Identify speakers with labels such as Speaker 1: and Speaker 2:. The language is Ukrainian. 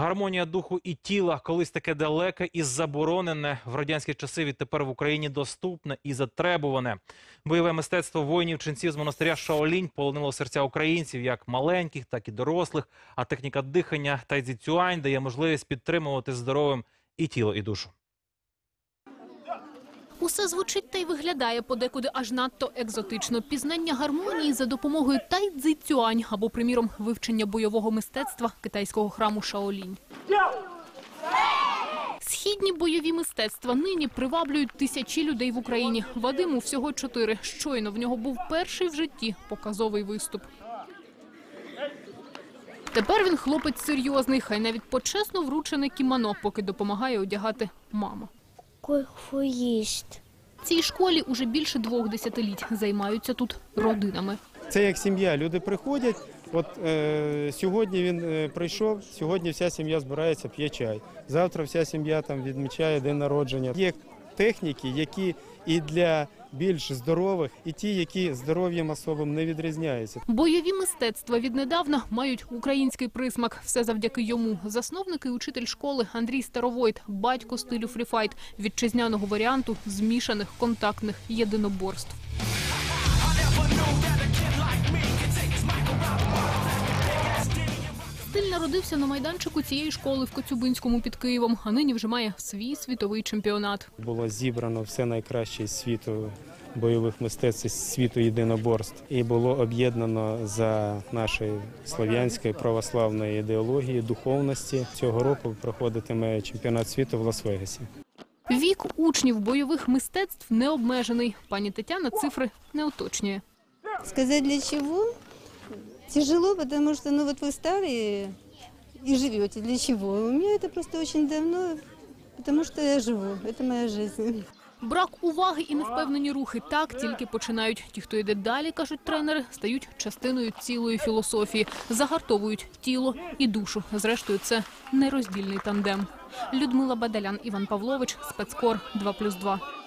Speaker 1: Гармонія духу і тіла колись таке далеке і заборонене в радянські часи відтепер в Україні доступне і затребуване. Бойове мистецтво воїнів ченців з монастиря Шаолінь полонило серця українців, як маленьких, так і дорослих. А техніка дихання тайцзіцюань дає можливість підтримувати здоровим і тіло, і душу.
Speaker 2: Усе звучить та й виглядає подекуди аж надто екзотично. Пізнання гармонії за допомогою тайцзицюань або, приміром, вивчення бойового мистецтва китайського храму Шаолінь. Східні бойові мистецтва нині приваблюють тисячі людей в Україні. Вадиму всього чотири. Щойно в нього був перший в житті показовий виступ. Тепер він хлопець серйозний, хай навіть почесно вручене кімоно, поки допомагає одягати мама.
Speaker 3: Кайфуїст.
Speaker 2: Цій школі уже більше двох десятиліть займаються тут родинами.
Speaker 4: Це як сім'я. Люди приходять. От е, сьогодні він е, прийшов, сьогодні вся сім'я збирається, п'є чай. Завтра вся сім'я там відмічає день народження. Є техніки, які і для більш здорових, і ті, які здоров'ям особам не відрізняються.
Speaker 2: Бойові мистецтва віднедавна мають український присмак. Все завдяки йому. Засновник і учитель школи Андрій Старовойт, батько стилю фріфайт, вітчизняного варіанту змішаних контактних єдиноборств. Стиль народився на майданчику цієї школи в Коцюбинському під Києвом, а нині вже має свій світовий чемпіонат.
Speaker 4: Було зібрано все найкраще з світу бойових мистецтв, з світу єдиноборств, і було об'єднано за нашою слов'янською православною ідеологією духовності. Цього року проходитиме чемпіонат світу в Лас-Вегасі.
Speaker 2: Вік учнів бойових мистецтв не обмежений. Пані Тетяна цифри не уточнює.
Speaker 5: Сказать для чего? Тяжело, потому что, ну вот вы старые и живете. Для чего? У меня это просто очень давно, потому что я живу. Это моя жизнь.
Speaker 2: Брак уваги і невпевнені рухи так тільки починають. Ті, хто йде далі, кажуть тренери, стають частиною цілої філософії, загартовують тіло і душу. Зрештою, це нероздільний тандем. Людмила Бадалян, Іван Павлович, спецкор 2+,2.